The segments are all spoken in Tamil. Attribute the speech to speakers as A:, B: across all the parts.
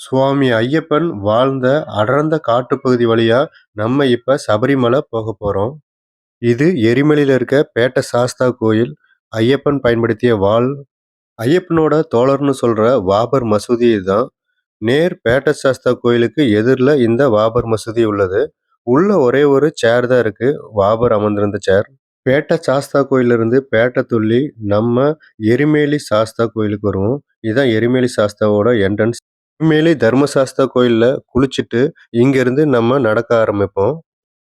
A: சுவாமி ஐயப்பன் வாழ்ந்த அடர்ந்த காட்டுப்பகுதி வழியா நம்ம இப்ப சபரிமலை போக போறோம். இது எரிமலையில இருக்க பேட்ட சாஸ்தா கோயில். ஐயப்பன் பயன்படுத்திய வாள். ஐயப்பனோட தோழர்னு சொல்ற வாபர் மசூதி இதுதான். நேர் பேட்ட சாஸ்தா கோயிலுக்கு எதிர்ல இந்த வாபர் மசூதி உள்ளது. உள்ள ஒரே ஒரு சேர் தான் இருக்கு. வாபர் அமர்ந்திருந்த சேர். பேட்ட சாஸ்தா கோயில்ல இருந்து பேட்ட துள்ளி நம்ம எரிமேலி சாஸ்தா கோயிலுக்கு வருவோம். இதுதான் எரிமேலி சாஸ்தாவோட என்ட்ரன்ஸ். மேலே தர்மசாஸ்தா கோயிலில் குளிச்சுட்டு இங்கேருந்து நம்ம நடக்க ஆரம்பிப்போம்.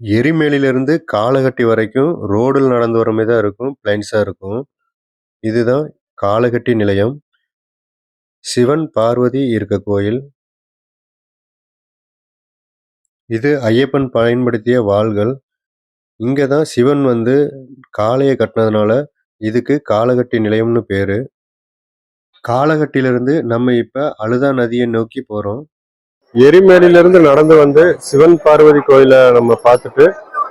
A: எரிமேலிலிருந்து காலகட்டி வரைக்கும் ரோடில் நடந்து வர மாதிரி தான் இருக்கும். பிளைன்ஸாக இருக்கும். இதுதான் காலகட்டி நிலையம். சிவன், பார்வதி இருக்க கோயில். இது ஐயப்பன் பயன்படுத்திய வாள்கள். இங்கே தான் சிவன் வந்து காளையை கட்டினதுனால இதுக்கு காலகட்டி நிலையம்னு பேர் காலகட்டியிலிருந்து நம்ம இப்ப அழுதா நதியை நோக்கி போறோம். எரிமேலியிலிருந்து நடந்து வந்து சிவன் பார்வதி கோயில நம்ம பார்த்துட்டு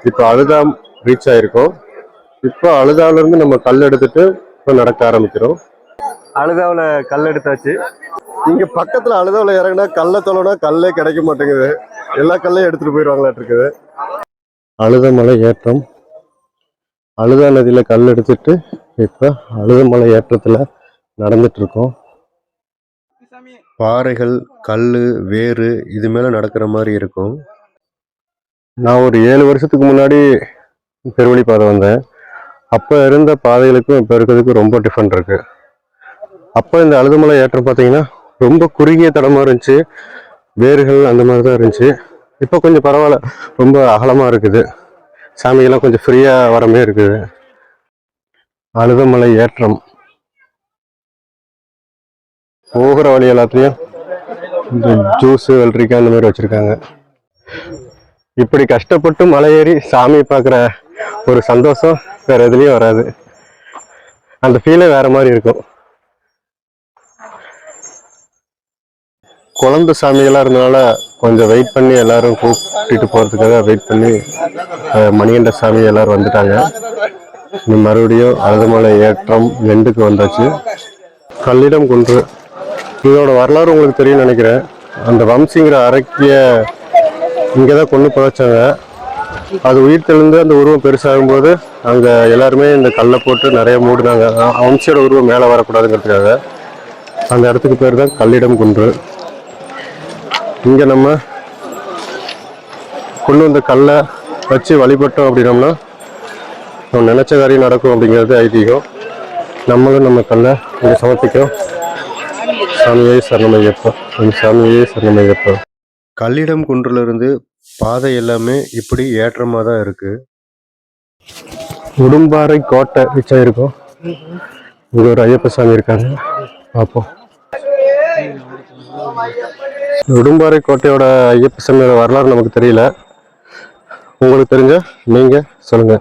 A: இப்ப அழுதாம் ரீச் ஆயிருக்கோம். இப்போ அழுதால இருந்து நம்ம கல் எடுத்துட்டு இப்ப நடக்க ஆரம்பிக்கிறோம். அழுதாவுல கல் எடுத்தாச்சு. இங்க பக்கத்துல அழுதாவுல இறங்கினா கல்ல தொலைனா கல்லே கிடைக்க மாட்டேங்குது. எல்லா கல்லையும் எடுத்துட்டு போயிடுவாங்களாட்டு இருக்குது. அழுதமலை ஏற்றம். அழுதா நதியில கல் எடுத்துட்டு இப்ப அழுதமலை ஏற்றத்துல நடந்துட்டு இருக்கோம். பாறைகள், கல்லு, வேரு இது மேல நடக்கிற மாதிரி இருக்கும். நான் ஒரு ஏழு வருஷத்துக்கு முன்னாடி பெருவழி பாதை வந்தேன். அப்ப இருந்த பாதைகளுக்கும் இப்ப இருக்கிறதுக்கும் ரொம்ப டிஃபரெண்ட் இருக்கு. அப்ப இந்த அழுதுமலை ஏற்றம் பார்த்தீங்கன்னா ரொம்ப குறுகிய தடமா இருந்துச்சு. வேர்கள் அந்த மாதிரி தான் இருந்துச்சு. இப்போ கொஞ்சம் பரவாயில்ல. ரொம்ப அகலமா இருக்குது. சாமிகள்லாம் கொஞ்சம் ஃப்ரீயா வர மாதிரி இருக்குது. அழுதமலை ஏற்றம். போகிற வழி எல்லாத்துலேயும் இந்த ஜூஸ் வெள்ளரிக்காய் அந்த மாதிரி வச்சிருக்காங்க. இப்படி கஷ்டப்பட்டு மலை ஏறி சாமி பார்க்குற ஒரு சந்தோஷம் வேற எதுலேயும் வராது. அந்த ஃபீலே வேறு மாதிரி இருக்கும். குழந்தை சாமிகளாக இருந்தனால கொஞ்சம் வெயிட் பண்ணி எல்லாரும் கூப்பிட்டு போகிறதுக்காக வெயிட் பண்ணி மணிகண்ட சாமி எல்லாரும் வந்துட்டாங்க. இனி மறுபடியும் அழுதமலை ஏற்றம் எண்டுக்கு வந்தாச்சு. கல்லிடம் குன்று. இதோட வரலாறு உங்களுக்கு தெரியும் நினைக்கிறேன். அந்த வம்சிங்கிற அரக்கிய இங்கே தான் கொண்டு புதைச்சாங்க. அது உயிர் தெளிந்து அந்த உருவம் பெருசாகும்போது அங்கே எல்லாருமே இந்த கல்லை போட்டு நிறைய மூடினாங்க. வம்சியோட உருவம் மேலே வரக்கூடாதுங்கிறதுக்காக. அந்த இடத்துக்கு பேர் தான் கல்லிடம் குன்று. இங்கே நம்ம கொண்டு வந்த கல்லை வச்சு வழிபட்டோம் அப்படின்னோம்னா நம்ம நினச்ச காரியம் நடக்கும் அப்படிங்கிறது ஐதீகம். நம்மளும் நம்ம கல்லை இங்கே சமர்ப்பிக்கிறோம். சாமியே சரணமையப்பா. என் சாமியே சரணமையப்பா. கல்லிடம் குன்றிலிருந்து பாதை எல்லாமே இப்படி ஏற்றமாக தான் இருக்கு. உடும்பாறை கோட்டை ரீச் ஆயிருக்கோம் இங்க ஒரு ஐயப்ப சாமி இருக்காங்க பார்ப்போம் உடும்பாறை கோட்டையோட ஐயப்ப சாமியோட வரலாறு நமக்கு தெரியல. உங்களுக்கு தெரிஞ்ச நீங்க சொல்லுங்க.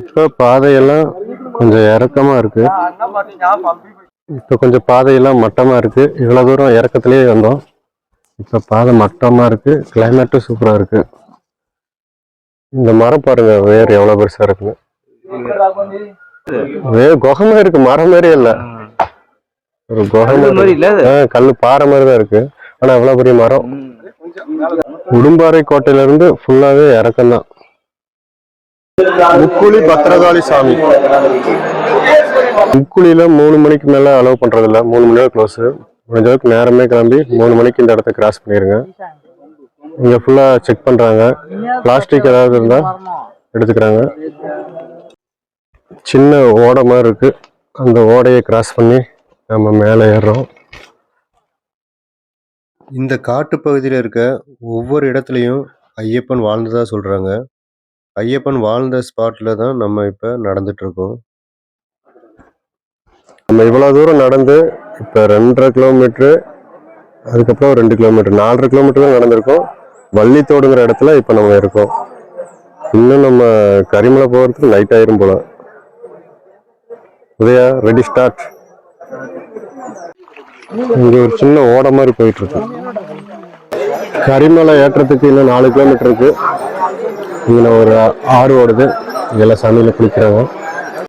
A: இப்போ பாதையெல்லாம் கொஞ்சம் இறக்கமா இருக்கு. இப்போ கொஞ்சம் பாதையெல்லாம் மட்டமா இருக்கு. இவ்வளவு தூரம் இறக்கத்திலேயே வந்தோம். இப்போ பாதை மட்டமா இருக்கு. கிளைமேட்டும் சூப்பரா இருக்கு. இந்த மரம் பாருங்க வேர் எவ்வளவு பெருசா இருக்குன்னு வேர் குகமா இருக்கு. மரம் மாதிரி இல்ல. ஒரு குகை
B: மாதிரி?
A: ஆ, கல்லு பாறை மாதிரி தான் இருக்கு. ஆனா எவ்வளவு பெரிய மரம். உடும்பாறை கோட்டையில இருந்து ஃபுல்லாவே இறக்கம் தான் முக்குழி பத்திரகாளி சாமி. முக்குழியில் மூணு மணிக்கு மேலே அலோவ் பண்ணுறதில்ல மூணு மணி நேரம் க்ளோஸு முடிஞ்ச அளவுக்கு நேரமே கிளம்பி மூணு மணிக்கு இந்த இடத்த கிராஸ் பண்ணிடுங்க இங்கே ஃபுல்லாக செக் பண்ணுறாங்க பிளாஸ்டிக் ஏதாவது இருந்தால் எடுத்துக்கிறாங்க. சின்ன ஓடை மாதிரி இருக்குது அந்த ஓடையை கிராஸ் பண்ணி நம்ம மேலே ஏறுறோம். இந்த காட்டு பகுதியில் இருக்க ஒவ்வொரு இடத்துலையும் ஐயப்பன் வாழ்ந்ததாக சொல்கிறாங்க ஐயப்பன் வாழ்ந்த ஸ்பாட்டில் தான் நம்ம இப்போ நடந்துகிட்ருக்கோம் நம்ம இவ்வளோ தூரம் நடந்து இப்போ ரெண்டரை கிலோமீட்ரு அதுக்கப்புறம் ரெண்டு கிலோமீட்டர் நாலரை கிலோமீட்டர் தான் நடந்திருக்கோம். வள்ளித்தோடுங்கிற இடத்துல இப்போ நம்ம இருக்கோம். இன்னும் நம்ம கரிமலை போகிறதுக்கு நைட் ஆயிரும் போல. உதயா ரெடி ஸ்டார்ட் இங்கே ஒரு சின்ன ஓடை மாதிரி போயிட்டு இருக்கு. கரிமலை ஏற்றத்துக்கு இன்னும் நாலு கிலோமீட்டருக்கு இங்கே ஒரு ஆறு ஓடுது. எல்லா சாமியில குளிக்கிறாங்க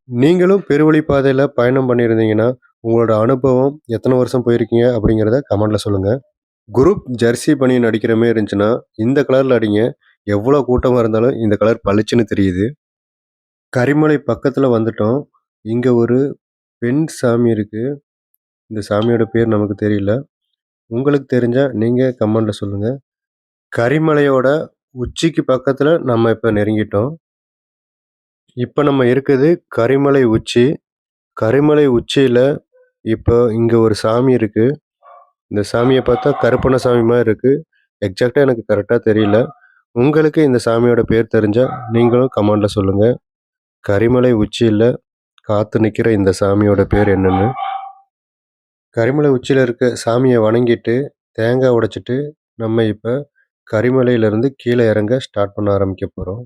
A: நீங்களும் பெருவழி பாதையில் பயணம் பண்ணியிருந்தீங்கன்னா உங்களோட அனுபவம் எத்தனை வருஷம் போயிருக்கீங்க அப்படிங்கிறத கமெண்ட்ல சொல்லுங்க
C: குரூப் ஜெர்சி பனியன் அடிக்கிற மாரி இருந்துச்சுன்னா, இந்த கலரில் அடிங்க. எவ்வளோ கூட்டமாக இருந்தாலும் இந்த கலர் பளிச்சுன்னு தெரியுது. கரிமலை பக்கத்தில் வந்துட்டோம். இங்கே ஒரு பெண் சாமி இருக்குது இந்த சாமியோட பேர் நமக்கு தெரியல. உங்களுக்கு தெரிஞ்சால் நீங்கள் கமெண்டில் சொல்லுங்கள் கரிமலையோட உச்சிக்கு பக்கத்தில் நம்ம இப்போ நெருங்கிட்டோம். இப்போ நம்ம இருக்குது கரிமலை உச்சி. கரிமலை உச்சியில் இப்போ இங்கே ஒரு சாமி இருக்குது இந்த சாமியை பார்த்தா கருப்பண்ண சாமி மாதிரி இருக்குது எக்ஸாக்டாக எனக்கு கரெக்டாக தெரியல. உங்களுக்கு இந்த சாமியோட பேர் தெரிஞ்சால் நீங்களும் கமெண்டில் சொல்லுங்கள் கரிமலை உச்சியில் காத்து நிற்கிற இந்த சாமியோட பேர் என்னென்னு. கரிமலை உச்சியில் இருக்க சாமியை வணங்கிட்டு, தேங்காய் உடைச்சிட்டு, நம்ம இப்போ கரிமலையிலேருந்து கீழே இறங்க ஸ்டார்ட் பண்ண ஆரம்பிக்க போகிறோம்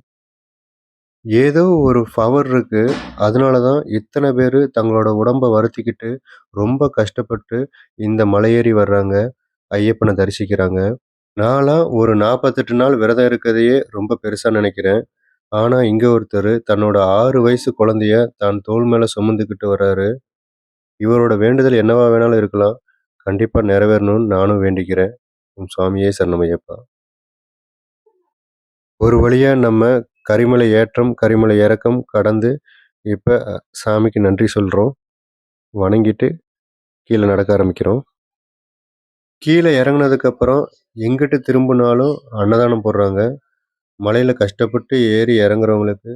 C: ஏதோ ஒரு பவர் இருக்கு. அதனால தான் இத்தன பேரு தங்களோட உடம்ப வருத்திக்கிட்டு, ரொம்ப கஷ்டப்பட்டு இந்த மலையேறி வர்றாங்க. ஐயப்பன தரிசிக்கிறாங்க. நான்லாம் ஒரு 48 நாள் விரதம் இருக்கதையே ரொம்ப பெருசா நெனைக்கிறேன். ஆனா இங்க ஒருத்தரு தன்னோட 6 வயசு குழந்தைய தான் தோள் மேல சுமந்துக்கிட்டு வராரு. இவரோட வேண்டுதல் என்னவா வேணாலும் இருக்கலாம். கண்டிப்பா நிறைவேறணும்னு நானும் வேண்டிக்கிறேன். உன் சுவாமியே சரணமையப்பா. ஒரு வழியாக நம்ம கரிமலை ஏற்றம், கரிமலை இறக்கம் கடந்து இப்போ சாமிக்கு நன்றி சொல்கிறோம் வணங்கிட்டு கீழே நடக்க ஆரம்பிக்கிறோம். கீழே இறங்கினதுக்கப்புறம் எங்கிட்டு திரும்புனாலும் அன்னதானம் போடுறாங்க. மலையில் கஷ்டப்பட்டு ஏறி இறங்குறவங்களுக்கு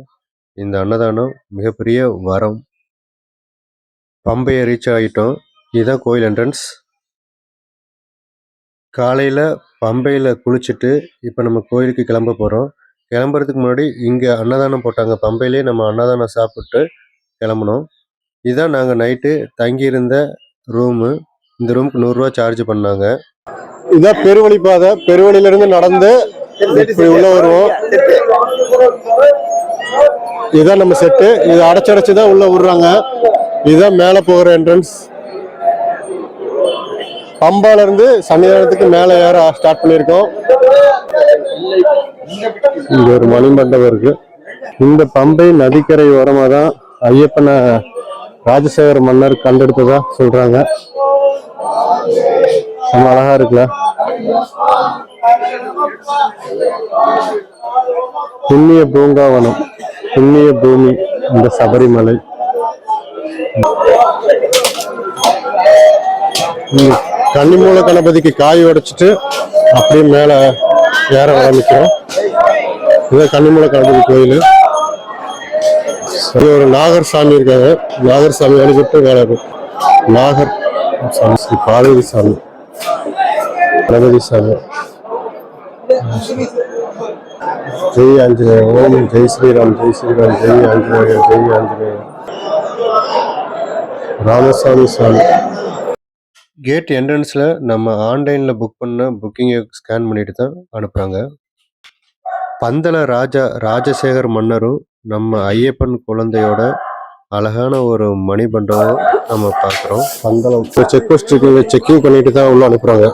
C: இந்த அன்னதானம் மிகப்பெரிய வரம். பம்பையை ரீச் ஆகிட்டோம் இதுதான் கோயில் என்ட்ரன்ஸ். காலையில் பம்பையில குளிச்சுட்டு, இப்போ நம்ம கோயிலுக்கு கிளம்ப போறோம். கிளம்புறதுக்கு முன்னாடி இங்க அன்னதானம் போட்டாங்க. பம்பையிலே நம்ம அன்னதானம் சாப்பிட்டு கிளம்புனோம். இதான் நாங்க நைட்டு தங்கியிருந்த ரூமு. இந்த ரூமுக்கு நூறுரூவா சார்ஜ் பண்ணாங்க. இதான் பெருவழி பாதை. பெருவழியிலிருந்து நடந்து இப்படி உள்ள வருவோம். இதான் நம்ம செட்டு. இது அடைச்சடைச்சு அடைச்சு தான் உள்ள விடுறாங்க. இதுதான் மேலே போகிற என்ட்ரன்ஸ். பம்பால இருந்து சன்னிதானத்துக்கு மேல ஏற ஸ்டார்ட் பண்ணியிருக்கோம். இங்க ஒரு மணிமண்டபம் இருக்கு. இந்த பம்பை நதிக்கரை ஓரமா தான் ஐயப்பன ராஜசேகர மன்னர் கண்டெடுத்ததா சொல்றாங்க. ரொம்ப அழகா இருக்குல்ல? புண்ணிய பூங்காவனம். புண்ணிய பூமி இந்த சபரிமலை. ம். கன்னிமூல கணபதிக்கு காய் உடைச்சிட்டு அப்படியே மேல ஏற ஆரம்பிக்கிறோம். இதுதான் கன்னிமூல கணபதி கோயில் இது ஒரு நாகர் சாமி இருக்காங்க. நாகர் சாமி வழிபட்டு மேல நாகர் சாமி ஸ்ரீ பார்வதி சாமி. கணபதி சாமி. ஜெய் ஆஞ்சநேய ஓம் ஜெய் ஸ்ரீராம் ஜெய் ஸ்ரீராம் ஜெய் ஆஞ்சநேய ஜெய் ஆஞ்சநேய ராமசாமி சாமி கேட் என்ட்ரன்ஸில் நம்ம ஆன்லைனில் புக் பண்ண புக்கிங்கை ஸ்கேன் பண்ணிட்டு தான் அனுப்புகிறாங்க பந்தல ராஜா ராஜசேகர் மன்னரும் நம்ம ஐயப்பன் குழந்தையோட அழகான ஒரு மணிமண்டபம் நம்ம பார்க்குறோம். பந்தளம் இப்போ செக் போஸ்ட்டுக்கு செக்கிங் பண்ணிட்டு தான் உள்ள அனுப்புகிறாங்க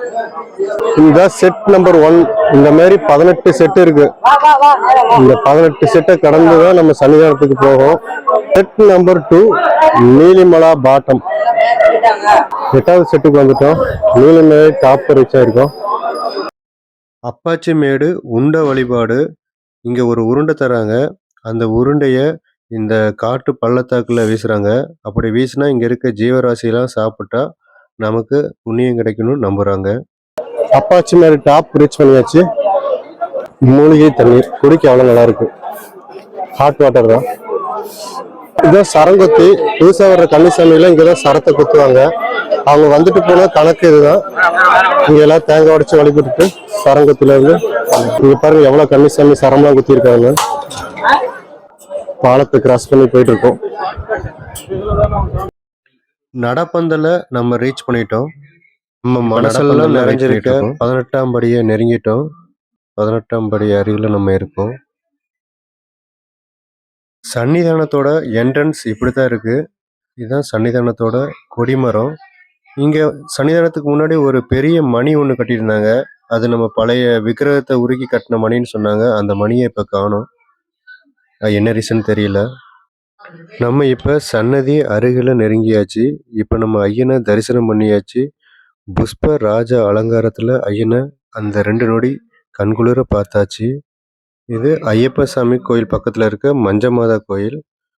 C: இதுதான் செட் நம்பர் ஒன். இந்த மாதிரி 18 செட் இருக்கு. இந்த 18 செட்டை கடந்து தான் நம்ம சன்னிதானத்துக்கு போகும். Set number two Neelimala bottom. எட்டாவது செட்டுக்கு வந்துட்டோம். நீலிமலை டாப் ரீச் இருக்கும் அப்பாச்சி மேடு உண்ட வழிபாடு. இங்க ஒரு உருண்டை தராங்க. அந்த உருண்டைய இந்த காட்டு பள்ளத்தாக்குல வீசுறாங்க. அப்படி வீசினா இங்க இருக்க ஜீவராசிலாம் சாப்பிட்டா நமக்கு புண்ணியம் கிடைக்கணும்னு நம்புறாங்க. அப்பாச்சி மேடு டாப் ரீச் பண்ணியாச்சு. மூலிகை தண்ணீர் குடிக்க அவ்வளவு நல்லா இருக்கு. ஹாட் வாட்டர் தான். இதான் சரங்கொத்தி. புதுசா வர்ற கன்னிசாமிலாம் இங்க தான் சரத்தை குத்துவாங்க. அவங்க வந்துட்டு போன கணக்கு இதுதான். இங்க எல்லாம் தேங்காய் உடைச்சு வழிபட்டுட்டு சரங்கத்துல இருந்து இங்க பாருங்க எவ்வளவு கன்னிசாமி சரம்லாம் குத்தி இருக்காங்க. பாலத்தை கிராஸ் பண்ணி போயிட்டு இருக்கோம். நடப்பந்தல நம்ம ரீச் பண்ணிட்டோம். நம்ம மனசெல்லாம் நிறைஞ்சிருக்க 18ஆம் படியை நெருங்கிட்டோம். 18ஆம் படி அருகில நம்ம இருக்கோம். சன்னிதானத்தோட என்ட்ரன்ஸ் இப்படி தான் இருக்கு. இதுதான் சன்னிதானத்தோட கொடிமரம். இங்க சன்னிதானத்துக்கு முன்னாடி ஒரு பெரிய மணி ஒன்று கட்டியிருந்தாங்க. அது நம்ம பழைய விக்கிரகத்தை உருக்கி கட்டின மணின்னு சொன்னாங்க. அந்த மணியை இப்ப காணும் என்ன ரீசன் தெரியல. நம்ம இப்போ சன்னதி அருகில் நெருங்கியாச்சு. இப்போ நம்ம ஐயனை தரிசனம் பண்ணியாச்சு. புஷ்ப ராஜ அலங்காரத்தில் ஐயனை அந்த ரெண்டு நொடி கண்குளிர பார்த்தாச்சு இது ஐயப்பசாமி கோயில் பக்கத்தில் இருக்க மஞ்சமாதா கோயில்.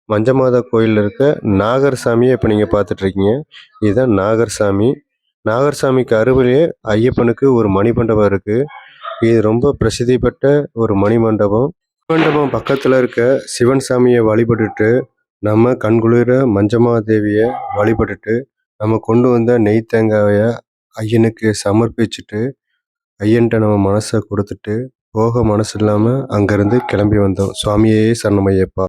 C: மஞ்சமாதா கோயிலில் இருக்க நாகர் சாமியை இப்போ நீங்கள் பார்த்துட்ருக்கீங்க. இதுதான் நாகர் சாமி நாகர் சாமிக்கு அருகிலேயே ஐயப்பனுக்கு ஒரு மணிமண்டபம் இருக்குது இது ரொம்ப பிரசித்தி பெற்ற ஒரு மணிமண்டபம். மண்டபம் பக்கத்தில் இருக்க சிவன் சாமியை வழிபட்டுட்டு நம்ம கண்குளிர மஞ்சமாதேவியை வழிபட்டுட்டு நம்ம கொண்டு வந்த நெய் தேங்காயை ஐயனுக்கு சமர்ப்பிச்சுட்டு ஐயன்ட்ட நம்ம மனசை கொடுத்துட்டு போக மனசு இல்லாமல் அங்கேருந்து கிளம்பி வந்தோம். சுவாமியே சரணமையப்பா